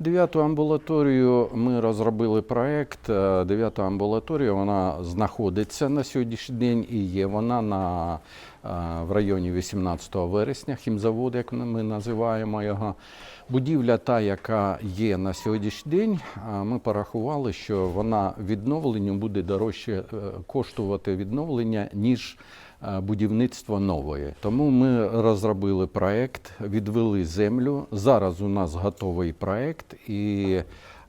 Дев'яту амбулаторію ми розробили проект. Е, Дев'ята амбулаторія вона знаходиться на сьогоднішній день і є вона на, е, в районі 18 вересня, хімзавод, як ми називаємо його. Будівля та, яка є на сьогоднішній день, е, ми порахували, що вона відновленню буде дорожче коштувати відновлення, ніж е, будівництво нової. Тому ми розробили проект, відвели землю. Зараз у нас готовий проект, і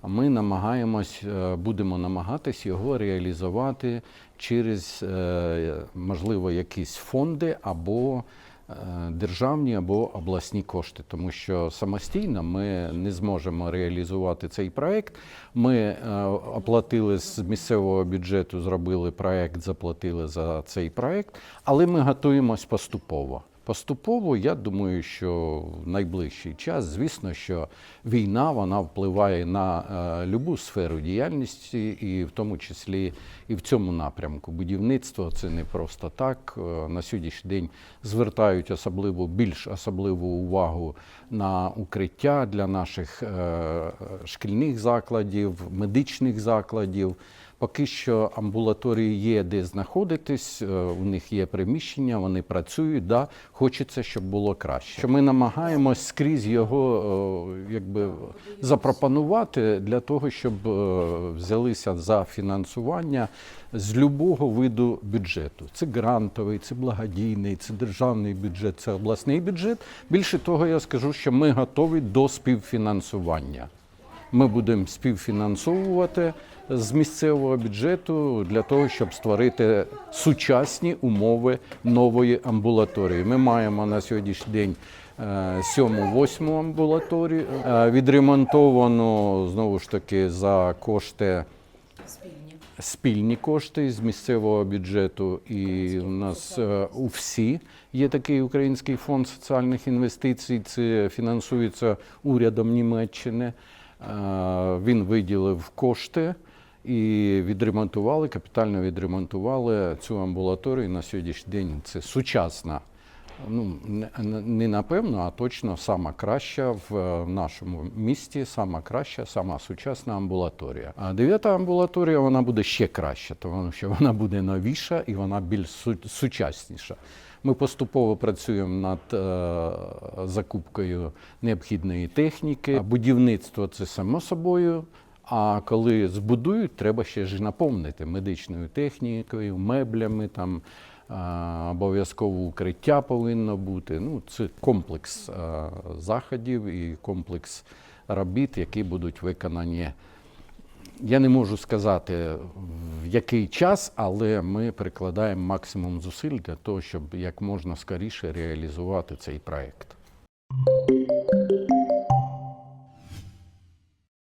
ми намагаємось, е, будемо намагатись його реалізувати через, е, можливо, якісь фонди або державні або обласні кошти, тому що самостійно ми не зможемо реалізувати цей проект. Ми е, оплатили з місцевого бюджету, зробили проект, заплатили за цей проект, але ми готуємось поступово. Поступово, я думаю, що в найближчий час, звісно, що війна вона впливає на е, любу сферу діяльності, і в тому числі і в цьому напрямку. Будівництво це не просто так. Е, На сьогоднішній день звертають особливу більш особливу увагу на укриття для наших е, шкільних закладів, медичних закладів. Поки що амбулаторії є де знаходитись, е, у них є приміщення, вони працюють. Да, хочеться, щоб було краще. Що Ми намагаємось скрізь його е, якби запропонувати для того, щоб е, взялися за фінансування з любого виду бюджету. Це грантовий, це благодійний, це державний бюджет, це обласний бюджет. Більше того, я скажу, що ми готові до співфінансування. Ми будемо співфінансовувати з місцевого бюджету для того, щоб створити сучасні умови нової амбулаторії. Ми маємо на сьогоднішній день е, сьому, восьму амбулаторію, е, відремонтовану знову ж таки за кошти. Спільні кошти з місцевого бюджету, і у нас е, у всі є такий український фонд соціальних інвестицій. Це фінансується урядом Німеччини. Е, Він виділив кошти і відремонтували, капітально відремонтували цю амбулаторію. На сьогоднішній день це сучасна. Ну, не- напевно, а точно сама краща в е, нашому місті, сама краща, сама сучасна амбулаторія. А дев'ята амбулаторія вона буде ще краща, тому що вона буде новіша і вона більш сучасніша. Ми поступово працюємо над е, закупкою необхідної техніки. Будівництво це само собою. А коли збудують, треба ще ж наповнити медичною технікою, меблями, там обов'язково укриття повинно бути. Ну, це комплекс заходів і комплекс робіт, які будуть виконані. Я не можу сказати в який час, але ми прикладаємо максимум зусиль для того, щоб як можна скоріше реалізувати цей проект.